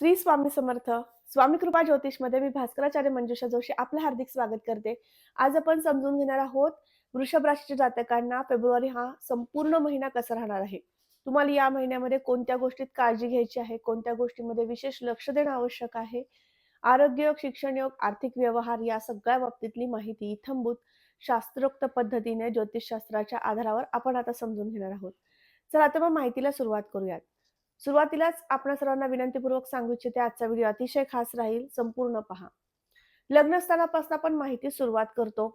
श्री स्वामी समर्थ स्वामी कृपा ज्योतिषमध्ये मी भास्कराचार्य मंजुषा जोशी आपलं हार्दिक स्वागत करते. आज आपण समजून घेणार आहोत वृषभ राशीच्या जातकांना फेब्रुवारी हा संपूर्ण महिना कसा राहणार आहे? तुम्हाला या महिन्यामध्ये कोणत्या गोष्टीत काळजी घ्यायची आहे? कोणत्या गोष्टीमध्ये विशेष लक्ष देणं आवश्यक आहे? आरोग्य योग शिक्षण योग आर्थिक व्यवहार या सगळ्या बाबतीतली माहिती इथंभूत शास्त्रोक्त पद्धतीने ज्योतिषशास्त्राच्या आधारावर आपण आता समजून घेणार आहोत. चला आता मग माहितीला सुरुवात करूयात. सुरुवातीलाच आपण सर्वांना विनंतीपूर्वक सांगू इच्छिते आजचा व्हिडिओ अतिशय खास राहील संपूर्ण पहा. लग्नस्थानापासून आपण माहिती सुरुवात करतो.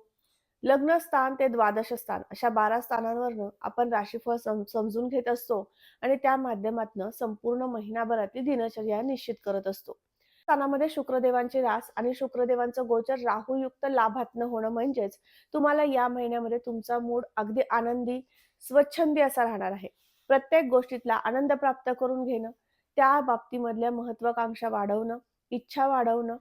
लग्न स्थान ते द्वादश स्थान अशा बारा स्थानांवरनं आपण राशीफळ समजून घेत असतो आणि त्या माध्यमातून संपूर्ण महिनाभरातील दिनचर्या निश्चित करत असतो. स्थानामध्ये शुक्रदेवांची रास आणि शुक्रदेवांचं गोचर राहूयुक्त लाभातनं होणं म्हणजेच तुम्हाला या महिन्यामध्ये तुमचा मूड अगदी आनंदी स्वच्छंदी असा राहणार आहे. प्रत्येक गोष्टीतला आनंद प्राप्त करून घेणं त्या बाबतीमधल्या महत्वाकांक्षा वाढवणं इच्छा वाढवणं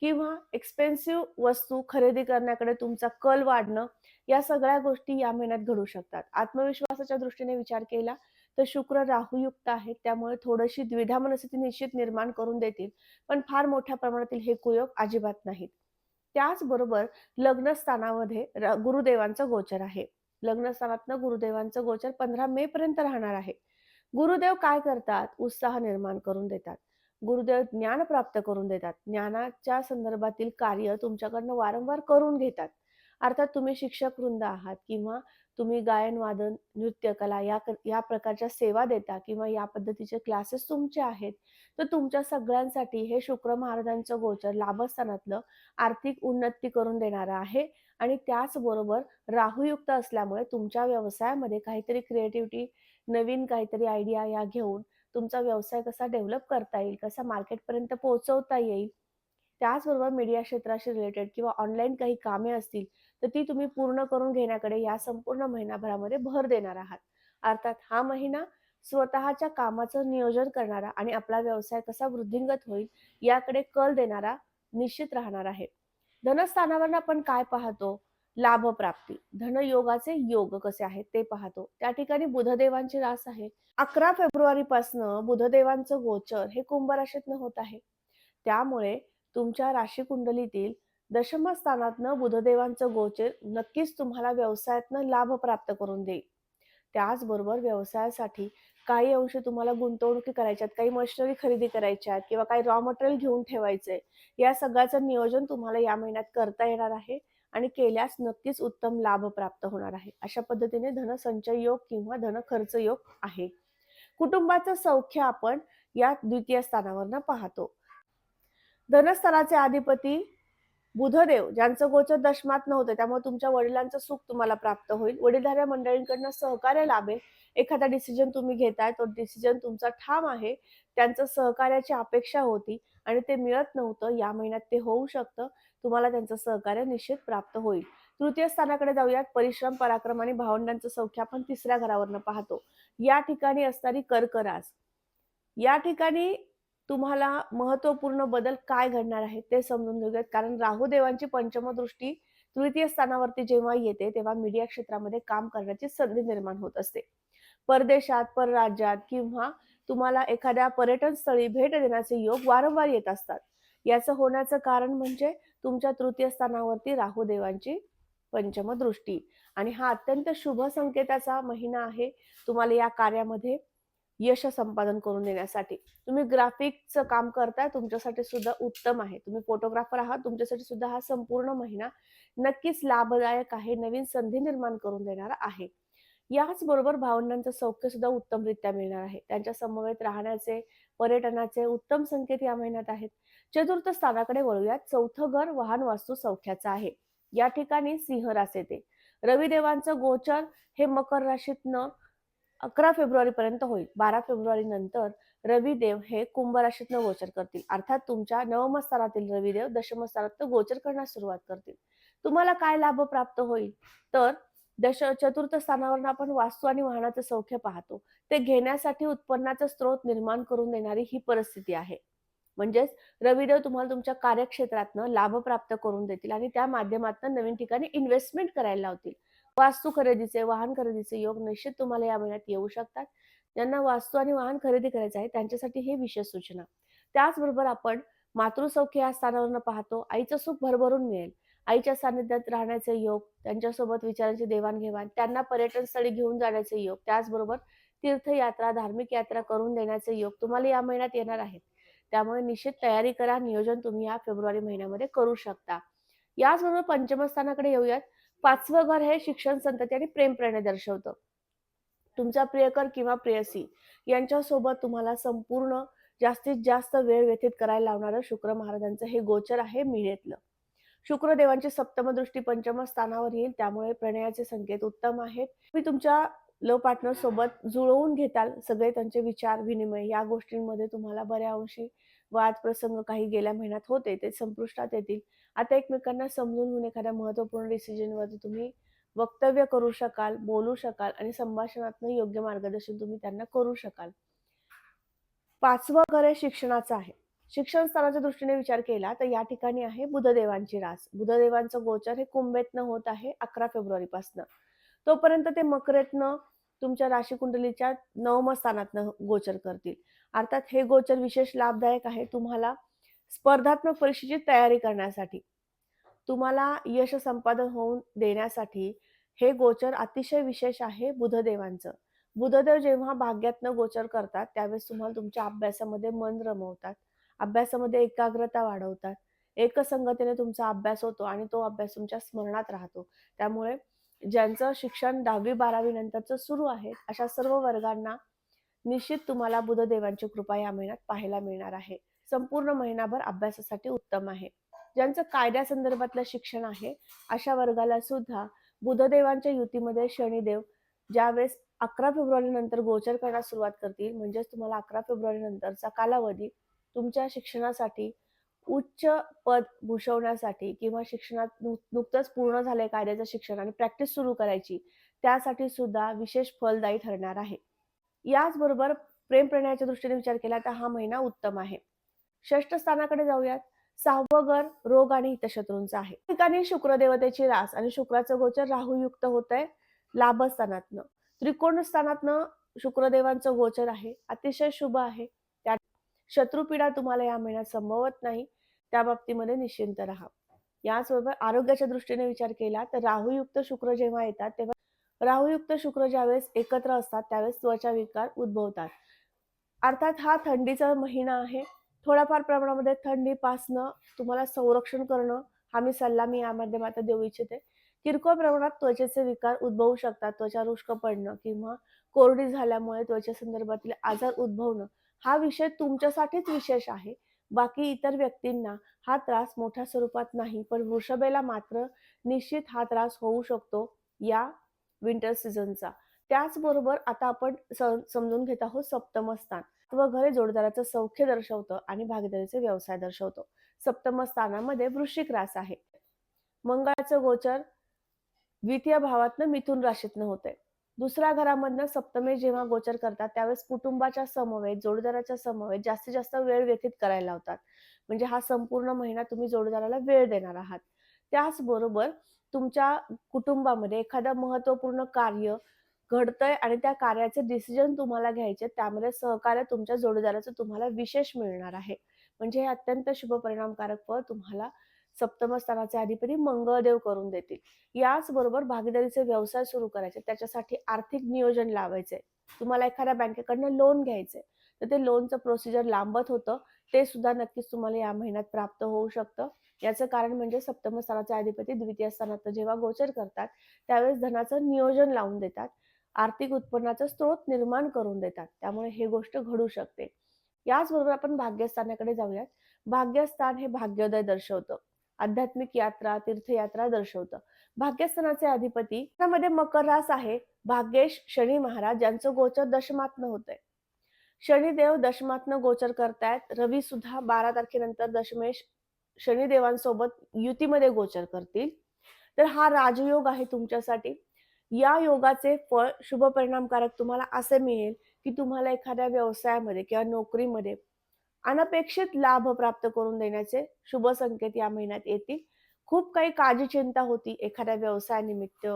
किंवा एक्सपेन्सिव्ह वस्तू खरेदी करण्याकडे तुमचा कल वाढणं या सगळ्या गोष्टी या महिन्यात घडू शकतात. आत्मविश्वासाच्या दृष्टीने विचार केला तर शुक्र राहुयुक्त आहेत त्यामुळे थोडीशी द्विधा मनस्थिती निश्चित निर्माण करून देतील पण फार मोठ्या प्रमाणातील हे कुयोग अजिबात नाहीत. त्याचबरोबर लग्नस्थानामध्ये र- गुरुदेवांचं गोचर आहे. लग्नस्थानातनं गुरुदेवांचं गोचर पंधरा मे पर्यंत राहणार आहे. गुरुदेव काय करतात? उत्साह निर्माण करून देतात. गुरुदेव ज्ञान प्राप्त करून देतात. ज्ञानाच्या संदर्भातील कार्य तुमच्याकडनं वारंवार करून घेतात. अर्थात तुम्ही शिक्षक वृंद आहात किंवा तुम्ही गायन वादन नृत्य कला या या प्रकारच्या सेवा देता किंवा या पद्धतीचे क्लासेस तुमचे आहेत तर तुमच्या सगळ्यांसाठी हे शुक्र महाराजांचं गोचर लाभस्थानातलं आर्थिक उन्नती करून देणारं आहे आणि त्याचबरोबर राहुयुक्त असल्यामुळे तुमच्या व्यवसायामध्ये काहीतरी क्रिएटिव्हिटी नवीन काहीतरी आयडिया या घेऊन तुमचा व्यवसाय कसा डेव्हलप करता येईल कसा मार्केटपर्यंत पोहोचवता येईल त्याचबरोबर मीडिया क्षेत्राशी रिलेटेड किंवा ऑनलाईन काही कामे असतील तर ती तुम्ही पूर्ण करून घेण्याकडे या संपूर्ण महिनाभरामध्ये भर देणार आहात. अर्थात हा महिना स्वतःच्या कामाचं नियोजन करणारा आणि आपला व्यवसाय कसा वृद्धिंगत होईल याकडे कल देणारा निश्चित राहणार आहे. धनस्थानावर आपण काय पाहतो? लाभप्राप्ती. धनयोगाचे योग कसे आहेत ते पाहतो. त्या ठिकाणी बुधदेवांची रास आहे. अकरा फेब्रुवारी पासनं बुधदेवांचं गोचर हे कुंभ राशीतनं होत आहे. त्यामुळे तुमच्या राशी कुंडलीतील दशमस्थानातनं बुधदेवांचं गोचर नक्कीच तुम्हाला व्यवसायातनं लाभ प्राप्त करून देईल. त्याचबरोबर व्यवसायासाठी काही अंश तुम्हाला गुंतवणुकी करायच्यात काही मशिनरी खरेदी करायच्यात किंवा काही रॉ मटेरियल घेऊन ठेवायचंय या सगळ्याचं नियोजन तुम्हाला या महिन्यात करता येणार आहे आणि केल्यास नक्कीच उत्तम लाभ प्राप्त होणार आहे. अशा पद्धतीने धनसंचय योग किंवा धन खर्च योग आहे. कुटुंबाचं सौख्य आपण या द्वितीय स्थानावरनं पाहतो. धनस्थानाचे अधिपती बुधदेव ज्यांचं गोचर दशमात नव्हतं त्यामुळे तुमच्या वडिलांचं सुख तुम्हाला प्राप्त होईल. वडीलधाऱ्या मंडळींकडनं सहकार्य लाभेल. एखादा डिसिजन तुम्ही घेताय तो डिसिजन तुमचा ठाम आहे. त्यांचं सहकार्याची अपेक्षा होती आणि ते मिळत नव्हतं. या महिन्यात ते होऊ शकतं. तुम्हाला त्यांचं सहकार्य निश्चित प्राप्त होईल. तृतीय स्थानाकडे जाऊयात. परिश्रम पराक्रम आणि भावंडांचं सौख्य आपण तिसऱ्या घरावरनं पाहतो. या ठिकाणी असणारी कर्करास या ठिकाणी तुम्हाला महत्त्वपूर्ण बदल काय घडणार आहे ते समजून घेऊयात. कारण राहू देवांची पंचमदृष्टी तृतीय स्थानावरती जेव्हा येते तेव्हा मीडिया क्षेत्रामध्ये काम करण्याची संधी निर्माण होत असते. परदेशात परराज्यात किंवा तुम्हाला एखाद्या पर्यटन स्थळी भेट देण्याचे योग वारंवार येत असतात. याचं होण्याचं कारण म्हणजे तुमच्या तृतीय स्थानावरती राहू देवांची पंचमदृष्टी. आणि हा अत्यंत शुभ संकेताचा महिना आहे. तुम्हाला या कार्यामध्ये यश संपादन करून देण्यासाठी. तुम्ही ग्राफिकचं काम करताय तुमच्यासाठी सुद्धा उत्तम आहे. तुम्ही फोटोग्राफर आहात तुमच्यासाठी सुद्धा हा संपूर्ण महिना नक्कीच लाभदायक आहे नवीन संधी निर्माण करून देणारा आहे. याच बरोबर भावंडांचं सौख्य सुद्धा उत्तमरित्या मिळणार आहे. त्यांच्या समवेत राहण्याचे पर्यटनाचे उत्तम संकेत या महिन्यात आहेत. चतुर्थ स्थानाकडे वळूयात. चौथं घर वाहन वास्तू सौख्याचं आहे. या ठिकाणी सिंह रास येते. रविदेवांचं गोचर हे मकर राशीतनं अकरा फेब्रुवारी पर्यंत होईल. बारा फेब्रुवारी नंतर रविदेव हे कुंभ राशीतनं गोचर करतील. अर्थात तुमच्या नवमस्थानातील रविदेव दशमस्थानात गोचर करण्यास सुरुवात करतील. तुम्हाला काय लाभ प्राप्त होईल? तर दश चतुर्थ स्थानावर आपण वास्तू आणि वाहनाचं सौख्य पाहतो. ते घेण्यासाठी उत्पन्नाचा स्रोत निर्माण करून देणारी ही परिस्थिती आहे. म्हणजेच रविदेव तुम्हाला तुमच्या कार्यक्षेत्रातनं लाभ प्राप्त करून देतील आणि त्या माध्यमातून नवीन ठिकाणी इन्व्हेस्टमेंट करायला लावतील. वास्तू खरेदीचे वाहन खरेदीचे योग निश्चित तुम्हाला या महिन्यात येऊ शकतात. ज्यांना वास्तू आणि वाहन खरेदी करायचं आहे त्यांच्यासाठी हे विशेष सूचना. त्याचबरोबर आपण मातृसौख्य या स्थानावरून पाहतो. आईचं सुख भरभरून मिळेल. आईच्या सानिध्यात राहण्याचे योग त्यांच्यासोबत विचारांची देवाणघेवाण त्यांना पर्यटन स्थळी घेऊन जाण्याचे योग त्याचबरोबर तीर्थयात्रा धार्मिक यात्रा करून देण्याचे योग तुम्हाला या महिन्यात येणार आहेत. त्यामुळे निश्चित तयारी करा. नियोजन तुम्ही या फेब्रुवारी महिन्यामध्ये करू शकता. याचबरोबर पंचमस्थानाकडे येऊयात. पाचवं घर हे शिक्षण संतती आणि प्रेम प्रेरणे दर्शवतं. तुमचा प्रियकर किंवा प्रेयसी यांच्यासोबत तुम्हाला संपूर्ण जास्तीत जास्त वेळ व्यतीत करायला लावणारं शुक्र महाराजांचं हे गोचर आहे मिळेतलं. शुक्रदेवांची सप्तम दृष्टी पंचम स्थानावर येईल त्यामुळे प्रणयाचे संकेत उत्तम आहेत. मी तुमच्या लव पार्टनर सोबत जुळवून घेताल सगळे त्यांचे विचार विनिमय या गोष्टींमध्ये तुम्हाला बऱ्या अंशी वाद प्रसंग काही गेल्या महिन्यात होते ते संपुष्टात येतील. आता एकमेकांना समजून घेऊन एखाद्या महत्त्वपूर्ण डिसिजनवरती तुम्ही वक्तव्य करू शकाल बोलू शकाल आणि संभाषणातून योग्य मार्गदर्शन तुम्ही त्यांना करू शकाल. पाचवं घर हे शिक्षणाचं आहे. शिक्षण स्थानाच्या दृष्टीने विचार केला तर या ठिकाणी आहे बुधदेवांची रास. बुधदेवांचं गोचर हे कुंभेतनं होत आहे अकरा फेब्रुवारीपासनं. तोपर्यंत ते मकरेतनं तुमच्या राशी कुंडलीच्या नवम स्थानात गोचर करतील. अर्थात हे गोचर विशेष लाभदायक आहे तुम्हाला स्पर्धात्मक परीक्षेची तयारी करण्यासाठी. तुम्हाला यश संपादन होऊन देण्यासाठी हे गोचर अतिशय विशेष आहे बुधदेवांचं. बुधदेव जेव्हा भाग्यातनं गोचर करतात त्यावेळेस तुम्हाला तुमच्या अभ्यासामध्ये मन रमवतात. अभ्यासामध्ये एकाग्रता वाढवतात. एकसंगतीने तुमचा अभ्यास होतो आणि तो अभ्यास तुमच्या स्मरणात राहतो. त्यामुळे ज्यांचं शिक्षण दहावी बारावी नंतरचं सुरू आहे अशा सर्व वर्गांना निश्चित तुम्हाला बुधदेवांची कृपा या महिन्यात पाहायला मिळणार आहे. संपूर्ण महिनाभर अभ्यासासाठी उत्तम आहे. ज्यांचं कायद्यासंदर्भातलं शिक्षण आहे अशा वर्गाला सुद्धा बुधदेवांच्या युतीमध्ये शनिदेव ज्यावेळेस अकरा फेब्रुवारी नंतर गोचर करण्यास सुरुवात करतील म्हणजेच तुम्हाला अकरा फेब्रुवारी नंतरचा कालावधी तुमच्या शिक्षणासाठी उच्च पद भूषवण्यासाठी किंवा शिक्षणात नुकतंच पूर्ण झालंय कायद्याचं शिक्षण आणि प्रॅक्टिस सुरू करायची त्यासाठी सुद्धा विशेष फलदायी ठरणार आहे. याचबरोबर प्रेम प्रणयाच्या दृष्टीने विचार केला तर हा महिना उत्तम आहे. षष्ठ स्थानाकडे जाऊयात. सहावं घर रोग आणि हितशत्रूंचा आहे. ठिकाणी शुक्रदेवतेची रास आणि शुक्राचं गोचर राहूयुक्त होत आहे लाभस्थानातनं. त्रिकोण स्थानातनं शुक्रदेवांचं गोचर आहे. अतिशय शुभ आहे. शत्रुपीडा तुम्हाला या महिन्यात संभवत नाही. त्या बाबतीमध्ये निश्चिंत राहा. याचबरोबर आरोग्याच्या दृष्टीने विचार केला तर राहुयुक्त शुक्र जेव्हा येतात तेव्हा राहुयुक्त शुक्र ज्यावेळेस एकत्र असतात त्यावेळेस त्वचा विकार उद्भवतात. अर्थात हा थंडीचा महिना आहे. थोड्याफार प्रमाणामध्ये थंडीपासनं तुम्हाला संरक्षण करणं हा मी सल्ला मी या माध्यमात देऊ इच्छिते. किरकोळ प्रमाणात त्वचेचे विकार उद्भवू शकतात. त्वचा रुष्क पडणं किंवा कोरडी झाल्यामुळे त्वचे संदर्भातील आजार उद्भवणं हा विषय तुमच्यासाठीच विशेष आहे. बाकी इतर व्यक्तींना हा त्रास मोठ्या स्वरूपात नाही पण वृषभेला मात्र निश्चित हा त्रास होऊ शकतो या विंटर सीझनचा त्याचबरोबर आता आपण समजून घेत आहोत सप्तम स्थान. व घरे जोडदाराचं सौख्य दर्शवतं आणि भागीदारीचे व्यवसाय दर्शवतो. सप्तम स्थानामध्ये वृश्चिक रास आहे. मंगळाचं गोचर द्वितीय भावातनं मिथुन राशीतनं होते दुसऱ्या घरामधनं सप्तमी जेव्हा गोचर करतात त्यावेळेस कुटुंबाच्या समवेत जोडदाराच्या समवेत जास्तीत जास्त वेळ व्यतीत करायला लावतात. म्हणजे हा संपूर्ण महिना तुम्ही जोडदाराला वेळ देणार आहात. त्याचबरोबर तुमच्या कुटुंबामध्ये एखादं महत्त्वपूर्ण कार्य घडतंय आणि त्या कार्याचे डिसिजन तुम्हाला घ्यायचे त्यामध्ये सहकार्य तुमच्या जोडीदाराचं तुम्हाला विशेष मिळणार आहे. म्हणजे हे अत्यंत शुभ परिणामकारक फळ तुम्हाला सप्तमस्थानाचे अधिपती मंगळदेव करून देतील. याचबरोबर भागीदारीचे व्यवसाय सुरू करायचे. त्याच्यासाठी आर्थिक नियोजन लावायचे. तुम्हाला एखाद्या बँकेकडनं लोन घ्यायचंय तर ते लोनचं प्रोसिजर लांबत होतं. ते सुद्धा नक्कीच तुम्हाला या महिन्यात प्राप्त होऊ शकतं. याचं कारण म्हणजे सप्तम स्थानाचे अधिपती द्वितीय स्थानात जेव्हा गोचर करतात त्यावेळेस धनाचं नियोजन लावून देतात. आर्थिक उत्पन्नाचा स्रोत निर्माण करून देतात. त्यामुळे हे गोष्ट घडू शकते. याचबरोबर आपण भाग्यस्थानाकडे जाऊयात. भाग्यस्थान हे भाग्योदय दर्शवतं. आध्यात्मिक यात्रा तीर्थयात्रा दर्शवतं. भाग्यस्थानाचे अधिपती त्यामध्ये मकर रास आहे. भाग्येश शनी महाराज यांचं गोचर दशमात्न होतंय. शनिदेव दशमात्न गोचर करतायत. रवी सुद्धा बारा तारखेनंतर दशमेश शनिदेवांसोबत युतीमध्ये गोचर करतील. तर हा राजयोग आहे तुमच्यासाठी. या योगाचे फळ शुभ परिणामकारक तुम्हाला असे मिळेल की तुम्हाला एखाद्या व्यवसायामध्ये किंवा नोकरीमध्ये अनपेक्षित लाभ प्राप्त करून देण्याचे शुभ संकेत या महिन्यात येतील खूप काही काळजी चिंता होती एखाद्या व्यवसायानिमित्त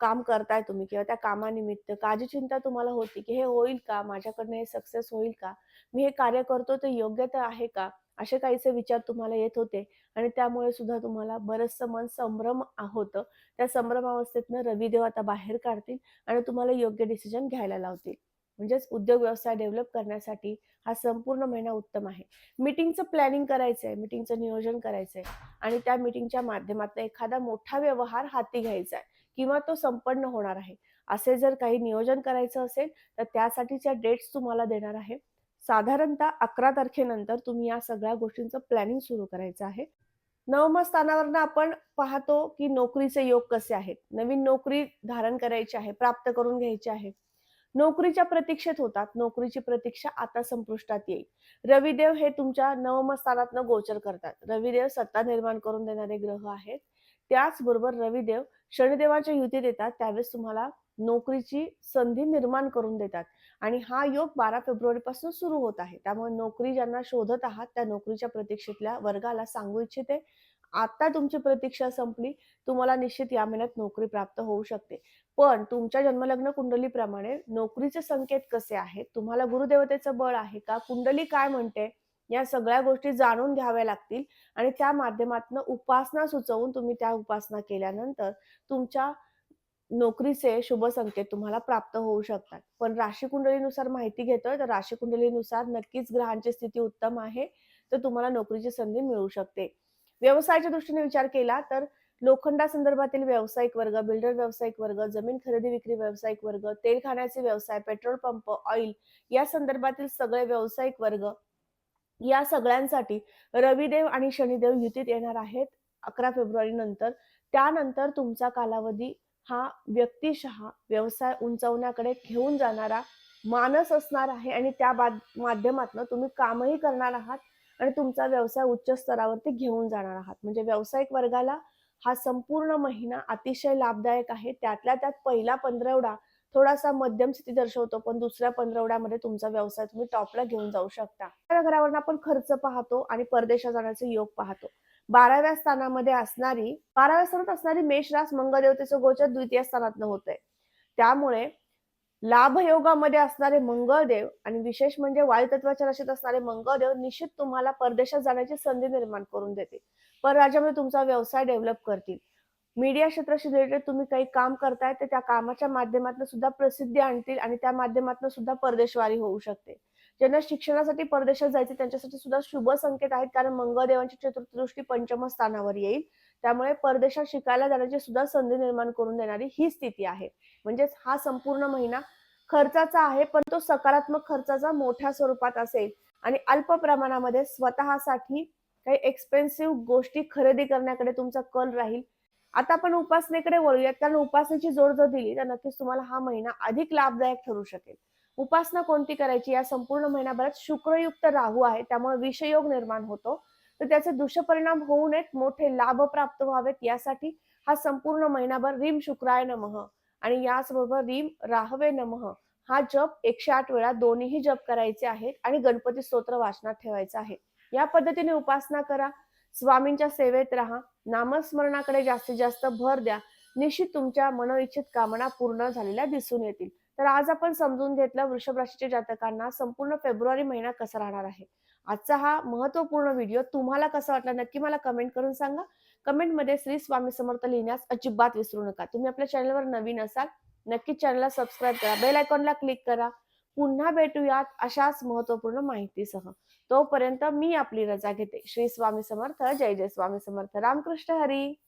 काम करताय तुम्ही किंवा त्या कामानिमित्त काळजी चिंता तुम्हाला होती, की हे होईल का? माझ्याकडनं हे सक्सेस होईल का? मी हे कार्य करतो ते योग्य तर आहे का? असे काहीसे विचार तुम्हाला येत होते आणि त्यामुळे सुद्धा तुम्हाला बरचसं मन संभ्रम होतं. त्या संभ्रमावस्थेतनं रविदेव आता बाहेर काढतील आणि तुम्हाला योग्य डिसिजन घ्यायला लावतील. म्हणजेच उद्योग व्यवसाय डेव्हलप करण्यासाठी हा संपूर्ण महिना उत्तम आहे. मीटिंगचं प्लॅनिंग करायचं आहे मीटिंगचं नियोजन करायचं आहे आणि त्या मीटिंगच्या माध्यमातून एखादा मोठा व्यवहार हाती घ्यायचा आहे किंवा तो संपन्न होणार आहे. असे जर काही नियोजन करायचं असेल, तर त्यासाठीच्या डेट्स तुम्हाला देणार आहे. साधारणतः 11 तारखेनंतर तुम्ही या सगळ्या गोष्टींचं प्लॅनिंग सुरू करायचं आहे. नवम स्थानावरनं आपण पाहतो, की नोकरीचे योग कसे आहेत. नवीन नोकरी धारण करायची आहे, प्राप्त करून घ्यायची आहे. नोकरीच्या प्रतीक्षेत होतात. नोकरीची प्रतीक्षा आता संपुष्टात येईल. रविदेव हे तुमच्या नवमस्थानात गोचर करतात. रविदेव सत्ता निर्माण करून देणारे ग्रह आहेत. त्याचबरोबर रविदेव शनिदेवाच्या युतीत येतात. त्यावेळेस तुम्हाला नोकरीची संधी निर्माण करून देतात आणि हा योग 12 फेब्रुवारीपासून सुरू होत आहे. त्यामुळे नोकरी ज्यांना शोधत आहात, त्या नोकरीच्या प्रतीक्षेतल्या वर्गाला सांगू इच्छिते, आता तुमची प्रतीक्षा संपली. तुम्हाला निश्चित या महिन्यात नोकरी प्राप्त होऊ शकते. पण तुमच्या जन्मलग्न कुंडलीप्रमाणे नोकरीचे संकेत कसे आहेत? तुम्हाला गुरुदेवतेचं बळ आहे का? कुंडली काय म्हणते? या सगळ्या गोष्टी जाणून घ्याव्या लागतील आणि त्या माध्यमातून उपासना सुचवून तुम्ही त्या उपासना केल्यानंतर तुमच्या नोकरीचे शुभ संकेत तुम्हाला प्राप्त होऊ शकतात. पण राशी कुंडलीनुसार माहिती घेतोय, तर राशी कुंडलीनुसार नक्कीच ग्रहांची स्थिती उत्तम आहे, तर तुम्हाला नोकरीची संधी मिळू शकते. व्यवसायाच्या दृष्टीने विचार केला तर लोखंडा संदर्भातील व्यावसायिक वर्ग, बिल्डर व्यावसायिक वर्ग, जमीन खरेदी-विक्री व्यावसायिक वर्ग, तेल खाण्याचे व्यवसाय, पेट्रोल पंप, ऑइल या संदर्भातील सगळे व्यावसायिक वर्ग, या सगळ्यांसाठी रविदेव आणि शनिदेव युतीत येणार आहेत 11 फेब्रुवारी नंतर. त्यानंतर तुमचा कालावधी हा व्यक्तिशः व्यवसाय उंचावण्याकडे घेऊन जाणारा मानस असणार आहे आणि त्या बाद तुम्ही कामही करणार आहात आणि तुमचा व्यवसाय उच्च स्तरावरती घेऊन जाणार आहात. म्हणजे व्यावसायिक वर्गाला हा संपूर्ण महिना अतिशय लाभदायक आहे. त्यातल्या त्यात पहिला पंधरवडा थोडासा मध्यम स्थिती दर्शवतो, पण दुसऱ्या पंधरवड्यामध्ये तुमचा व्यवसाय तुम्ही टॉपला घेऊन जाऊ शकता. 11व्या घरावरून आपण खर्च पाहतो आणि परदेशात जाण्याचे योग पाहतो. 12व्या स्थानामध्ये असणारी 12व्या स्थानात असणारी मेष रास मंगळदेवतेचं गोचर द्वितीय स्थानातनं होतंय. त्यामुळे लाभयोगामध्ये असणारे मंगळदेव आणि विशेष म्हणजे वायुतत्वाच्या राशीत असणारे मंगळदेव निश्चित तुम्हाला परदेशात जाण्याची संधी निर्माण करून देतील. परराज्यामध्ये तुमचा व्यवसाय डेव्हलप करतील. मीडिया क्षेत्राशी रिलेटेड तुम्ही काही काम करताय, तर त्या कामाच्या माध्यमातून सुद्धा प्रसिद्धी आणतील आणि त्या माध्यमातून सुद्धा परदेशवारी होऊ शकते. ज्यांना शिक्षणासाठी परदेशात जायचे त्यांच्यासाठी सुद्धा शुभ संकेत आहेत, कारण मंगळदेवांची चतुर्थदृष्टी पंचम स्थानावर येईल. त्यामुळे परदेशात शिकायला जाण्याची सुद्धा संधी निर्माण करून देणारी ही स्थिती आहे. म्हणजेच हा संपूर्ण महिना खर्चाचा आहे, पण तो सकारात्मक खर्चाचा मोठ्या स्वरूपात असेल आणि अल्प प्रमाणामध्ये स्वतःसाठी काही एक्सपेन्सिव्ह गोष्टी खरेदी करण्याकडे तुमचा कल राहील. आता आपण उपासनेकडे वळूयात, कारण उपासनेची जोड जर दिली, तर नक्कीच तुम्हाला हा महिना अधिक लाभदायक ठरू शकेल. उपासना कोणती करायची? या संपूर्ण महिनाभरात शुक्रयुक्त राहू आहे, त्यामुळे विषयोग निर्माण होतो. तर त्याचे दुष्परिणाम होऊ नयेत, मोठे लाभ प्राप्त व्हावेत यासाठी हा संपूर्ण महिनाभर रीम शुक्राय नमः आणि याचबरोबर रीम राहवे नमः हा जप 108 वेळा दोन्हीही जप करायचे आहेत आणि गणपती स्तोत्र वाचनात ठेवायचं आहे. या पद्धतीने उपासना करा. स्वामींच्या सेवेत राहा. नामस्मरणाकडे जास्तीत जास्त भर द्या. निश्चित तुमच्या मनोइच्छित कामना पूर्ण झालेल्या दिसून येतील. तर आज आपण समजून घेतलं वृषभ राशीच्या जातकांना संपूर्ण फेब्रुवारी महिना कसा राहणार आहे. आजचा हा महत्त्वपूर्ण व्हिडिओ तुम्हाला कसा वाटला नक्की मला कमेंट करून सांगा. कमेंटमध्ये श्री स्वामी समर्थ लिहिण्यास अजिबात विसरू नका. तुम्ही आपल्या चॅनलवर नवीन असाल, नक्की चॅनलला सबस्क्राईब करा. बेल आयकॉनला क्लिक करा. पुन्हा भेटूयात अशाच महत्त्वपूर्ण माहितीसह. तोपर्यंत मी आपली रजा घेते. श्री स्वामी समर्थ. जय जय स्वामी समर्थ. रामकृष्ण हरी.